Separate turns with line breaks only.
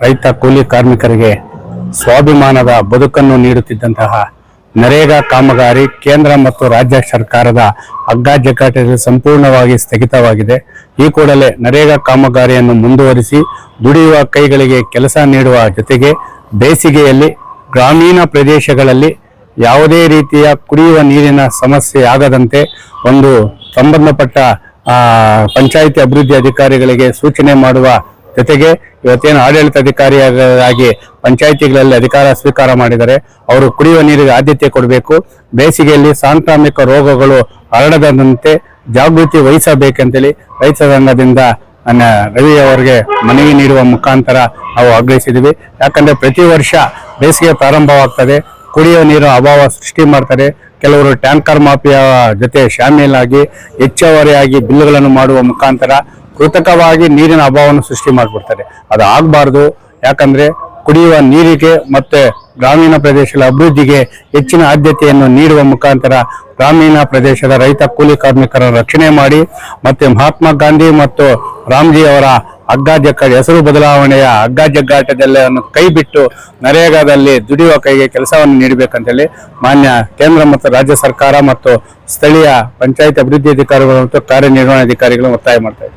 ರೈತ ಕೂಲಿ ಕಾರ್ಮಿಕರಿಗೆ ಸ್ವಾಭಿಮಾನದ ಬದುಕನ್ನು ನೀಡುತ್ತಿದ್ದಂತಹ ನರೇಗಾ ಕಾಮಗಾರಿ ಕೇಂದ್ರ ಮತ್ತು ರಾಜ್ಯ ಸರ್ಕಾರದ ಹಗ್ಗಾಜಗ್ಗಾಟದಲ್ಲಿ ಸಂಪೂರ್ಣವಾಗಿ ಸ್ಥಗಿತವಾಗಿದೆ. ಈ ಕೂಡಲೇ ನರೇಗಾ ಕಾಮಗಾರಿಯನ್ನು ಮುಂದುವರಿಸಿ ದುಡಿಯುವ ಕೈಗಳಿಗೆ ಕೆಲಸ ನೀಡುವ ಜೊತೆಗೆ ಬೇಸಿಗೆಯಲ್ಲಿ ಗ್ರಾಮೀಣ ಪ್ರದೇಶಗಳಲ್ಲಿ ಯಾವುದೇ ರೀತಿಯ ಕುಡಿಯುವ ನೀರಿನ ಸಮಸ್ಯೆ ಆಗದಂತೆ ಒಂದು ಸಂಬಂಧಪಟ್ಟ ಪಂಚಾಯಿತಿ ಅಭಿವೃದ್ಧಿ ಅಧಿಕಾರಿಗಳಿಗೆ ಸೂಚನೆ ಮಾಡುವ ಜೊತೆಗೆ ಇವತ್ತೇನು ಆಡಳಿತಾಧಿಕಾರಿಯಾಗಿ ಪಂಚಾಯಿತಿಗಳಲ್ಲಿ ಅಧಿಕಾರ ಸ್ವೀಕಾರ ಮಾಡಿದರೆ ಅವರು ಕುಡಿಯುವ ನೀರಿಗೆ ಆದ್ಯತೆ ಕೊಡಬೇಕು. ಬೇಸಿಗೆಯಲ್ಲಿ ಸಾಂಕ್ರಾಮಿಕ ರೋಗಗಳು ಹರಡದಂತೆ ಜಾಗೃತಿ ವಹಿಸಬೇಕಂತೇಳಿ ರೈತ ಸಂಘದಿಂದ ನನ್ನ ರವಿ ಅವರಿಗೆ ಮನವಿ ನೀಡುವ ಮುಖಾಂತರ ನಾವು ಆಗ್ರಹಿಸಿದ್ವಿ ಯಾಕಂದ್ರೆ ಪ್ರತಿ ವರ್ಷ ಬೇಸಿಗೆ ಪ್ರಾರಂಭವಾಗ್ತದೆ. ಕುಡಿಯುವ ನೀರು ಅಭಾವ ಸೃಷ್ಟಿ ಮಾಡ್ತಾರೆ ಕೆಲವರು ಟ್ಯಾಂಕರ್ ಮಾಫಿಯಾ ಜೊತೆ ಶಾಮೀಲಾಗಿ, ಹೆಚ್ಚುವರಿಯಾಗಿ ಬಿಲ್ಗಳನ್ನು ಮಾಡುವ ಮುಖಾಂತರ ಕೃತಕವಾಗಿ ನೀರಿನ ಅಭಾವವನ್ನು ಸೃಷ್ಟಿ ಮಾಡಿಬಿಡ್ತಾರೆ. ಅದು ಆಗಬಾರ್ದು. ಯಾಕಂದರೆ ಕುಡಿಯುವ ನೀರಿಗೆ ಮತ್ತು ಗ್ರಾಮೀಣ ಪ್ರದೇಶದ ಅಭಿವೃದ್ಧಿಗೆ ಹೆಚ್ಚಿನ ಆದ್ಯತೆಯನ್ನು ನೀಡುವ ಮುಖಾಂತರ ಗ್ರಾಮೀಣ ಪ್ರದೇಶದ ರೈತ ಕೂಲಿ ಕಾರ್ಮಿಕರ ರಕ್ಷಣೆ ಮಾಡಿ ಮತ್ತು ಮಹಾತ್ಮ ಗಾಂಧಿ ಮತ್ತು ರಾಮ್ಜಿ ಅವರ ಜಗ್ಗಾಟ ಹೆಸರು ಬದಲಾವಣೆಯ ಹಗ್ಗ ಜಗ್ಗಾಟದೆಲ್ಲವನ್ನು ಕೈ ಬಿಟ್ಟು ನರೇಗಾದಲ್ಲಿ ದುಡಿಯುವ ಕೈಗೆ ಕೆಲಸವನ್ನು ನೀಡಬೇಕಂತೇಳಿ ಮಾನ್ಯ ಕೇಂದ್ರ ಮತ್ತು ರಾಜ್ಯ ಸರ್ಕಾರ ಮತ್ತು ಸ್ಥಳೀಯ ಪಂಚಾಯತ್ ಅಭಿವೃದ್ಧಿ ಅಧಿಕಾರಿಗಳು ಮತ್ತು ಕಾರ್ಯನಿರ್ವಹಣಾಧಿಕಾರಿಗಳು ಒತ್ತಾಯ ಮಾಡ್ತಾ